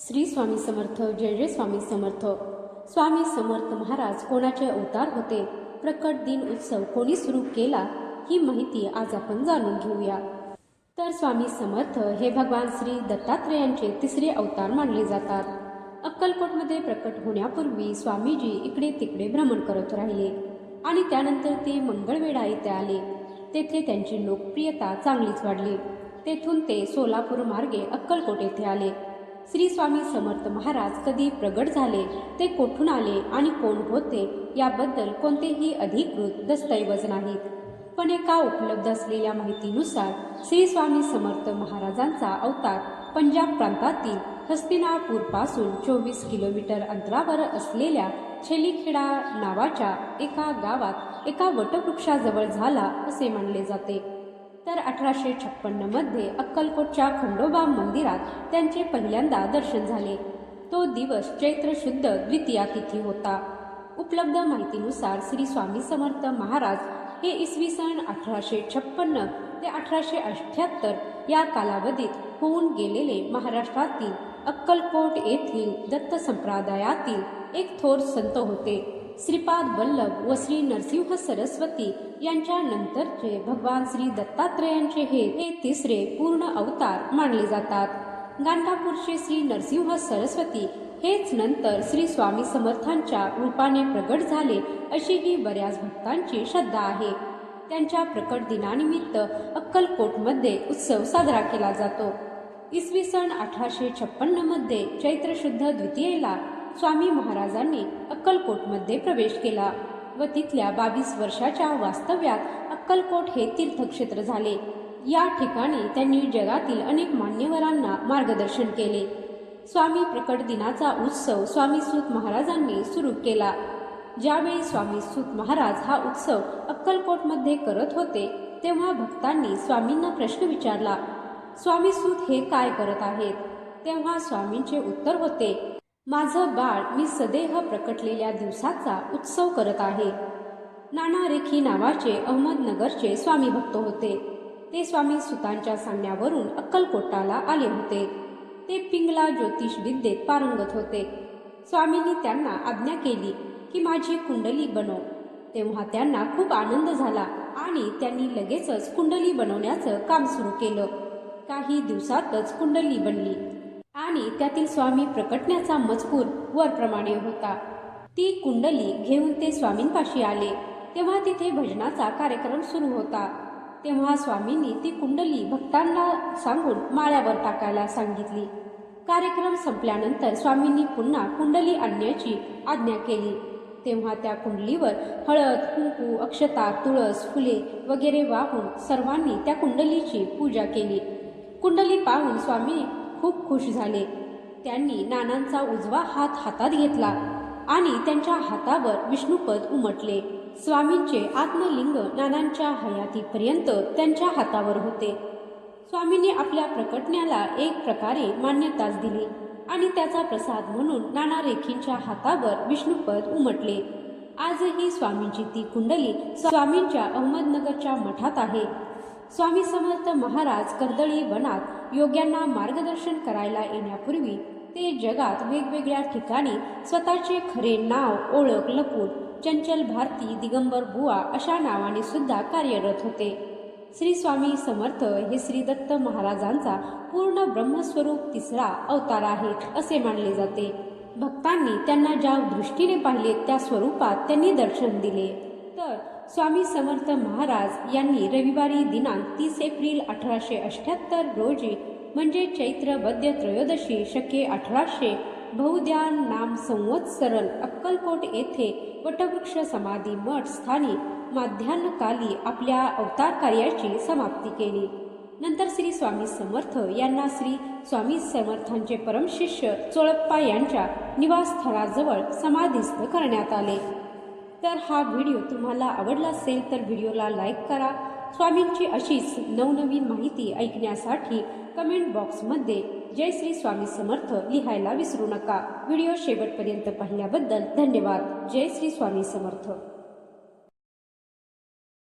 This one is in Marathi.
श्री स्वामी समर्थ जय जय स्वामी समर्थ. स्वामी समर्थ महाराज कोणाचे अवतार होते? प्रकट दिन उत्सव कोणी सुरू केला? ही माहिती आज आपण जाणून घेऊया. तर स्वामी समर्थ हे भगवान श्री दत्तात्रेयांचे तिसरे अवतार मानले जातात. अक्कलकोटमध्ये प्रकट होण्यापूर्वी स्वामीजी इकडे तिकडे भ्रमण करत राहिले आणि त्यानंतर ते मंगळवेढा येथे आले. तेथे त्यांची लोकप्रियता चांगलीच वाढली. तेथून ते सोलापूर मार्गे अक्कलकोट येथे आले. श्री स्वामी समर्थ महाराज कधी प्रगट झाले ते कोठून आले आणि कोण होते याबद्दल कोणतेही अधिकृत दस्तऐवज नाहीत. पण एका उपलब्ध असलेल्या माहितीनुसार श्री स्वामी समर्थ महाराजांचा अवतार पंजाब प्रांतातील हस्तिनापूरपासून चोवीस किलोमीटर अंतरावर असलेल्या छेलीखेडा नावाच्या एका गावात एका वटवृक्षाजवळ झाला असे मानले जाते. तर अठराशे छप्पन्नमध्ये अक्कलकोटच्या खंडोबा मंदिरात त्यांचे पहिल्यांदा दर्शन झाले. तो दिवस चैत्र शुद्ध द्वितीया तिथी होता. उपलब्ध माहितीनुसार श्री स्वामी समर्थ महाराज हे इसवी सन अठराशे छप्पन्न ते अठराशे अठ्ठ्याहत्तर या कालावधीत होऊन गेलेले महाराष्ट्रातील अक्कलकोट येथील दत्त संप्रदायातील एक थोर संत होते. श्रीपाद वल्लभ व श्री नरसिंह सरस्वती यांच्या नंतरचे भगवान श्री दत्तात्रेयांचे हे हे तिसरे पूर्ण अवतार मानले जातात. गाणगापूरचे श्री नरसिंह सरस्वती हेच नंतर श्री स्वामी समर्थांच्या रूपाने प्रगट झाले अशी ही बऱ्याच भक्तांची श्रद्धा आहे. त्यांच्या प्रकट दिनानिमित्त अक्कलकोटमध्ये उत्सव साजरा केला जातो. इसवी सन अठराशे छप्पन्नमध्ये चैत्र शुद्ध द्वितीयेला स्वामी महाराजांनी अक्कलकोटमध्ये प्रवेश केला व तिथल्या बावीस वर्षाच्या वास्तव्यात अक्कलकोट हे तीर्थक्षेत्र झाले. या ठिकाणी त्यांनी जगातील अनेक मान्यवरांना मार्गदर्शन केले. स्वामी प्रकट दिनाचा उत्सव स्वामी सूत महाराजांनी सुरू केला. ज्यावेळी स्वामी सूत महाराज हा उत्सव अक्कलकोटमध्ये करत होते तेव्हा भक्तांनी स्वामींना प्रश्न विचारला स्वामी सूत हे काय करत आहेत? तेव्हा स्वामींचे उत्तर होते माझं बाळ मी सदेह प्रकटलेल्या दिवसाचा उत्सव करत आहे. नाना रेखी नावाचे अहमदनगरचे स्वामी भक्त होते. ते स्वामी सुतांच्या सांगण्यावरून अक्कलकोटाला आले होते. ते पिंगला ज्योतिष विद्येत पारंगत होते. स्वामींनी त्यांना आज्ञा केली की माझी कुंडली बनव. तेव्हा त्यांना खूप आनंद झाला आणि त्यांनी लगेचच कुंडली बनवण्याचं काम सुरू केलं. काही दिवसातच कुंडली बनली. आणि त्यातील स्वामी प्रकटण्याचा मजकूर वरप्रमाणे होता. ती कुंडली घेऊन ते स्वामींपाशी आले. तेव्हा तिथे भजनाचा कार्यक्रम सुरू होता. तेव्हा स्वामींनी ती कुंडली भक्तांना सांगून माळ्यावर टाकायला सांगितली. कार्यक्रम संपल्यानंतर स्वामींनी पुन्हा कुंडली आणण्याची आज्ञा केली. तेव्हा त्या कुंडलीवर हळद कुंकू अक्षता तुळस फुले वगैरे वाहून सर्वांनी त्या कुंडलीची पूजा केली. कुंडली पाहून स्वामी खूप खुश झाले. त्यांनी नानांचा उजवा हात हातात घेतला आणि त्यांच्या हातावर विष्णुपद उमटले. स्वामींचे आत्मलिंग नानांच्या हयातीपर्यंत त्यांच्या हातावर होते. स्वामींनी आपल्या प्रकटण्याला एक प्रकारे मान्यताच दिली आणि त्याचा प्रसाद म्हणून नाना रेखींच्या हातावर विष्णुपद उमटले. आजही स्वामींची ती कुंडली स्वामींच्या अहमदनगरच्या मठात आहे. स्वामी समर्थ महाराज कर्दळी वनात योग्यांना मार्गदर्शन करायला येण्यापूर्वी ते जगात वेगवेगळ्या ठिकाणी स्वतःचे खरे नाव ओळख लपून चंचल भारती दिगंबर बुवा अशा नावाने सुद्धा कार्यरत होते. श्री स्वामी समर्थ हे श्री दत्त महाराजांचा पूर्ण ब्रह्मस्वरूप तिसरा अवतार आहेत असे मानले जाते. भक्तांनी त्यांना ज्या दृष्टीने पाहिले त्या स्वरूपात त्यांनी दर्शन दिले. तर स्वामी समर्थ महाराज यांनी रविवारी दिनांक तीस एप्रिल अठराशे अठ्ठ्याहत्तर रोजी म्हणजे चैत्र वद्य त्रयोदशी शके अठराशे बहुद्यान नाम संवत्सरण अक्कलकोट येथे वटवृक्ष समाधी मठ स्थानी माध्यान्हकाली आपल्या अवतार कार्याची समाप्ती केली. नंतर श्री स्वामी समर्थ यांना श्री स्वामी समर्थांचे परमशिष्य चोळप्पा यांच्या निवासस्थळाजवळ समाधीस्थ करण्यात आले. तर हा व्हिडिओ तुम्हाला आवडला असेल तर व्हिडिओला लाईक करा. स्वामींची अशीच नवनवीन माहिती ऐकण्यासाठी कमेंट बॉक्समध्ये जय श्री स्वामी समर्थ लिहायला विसरू नका. व्हिडिओ शेवटपर्यंत पाहिल्याबद्दल धन्यवाद. जय श्री स्वामी समर्थ.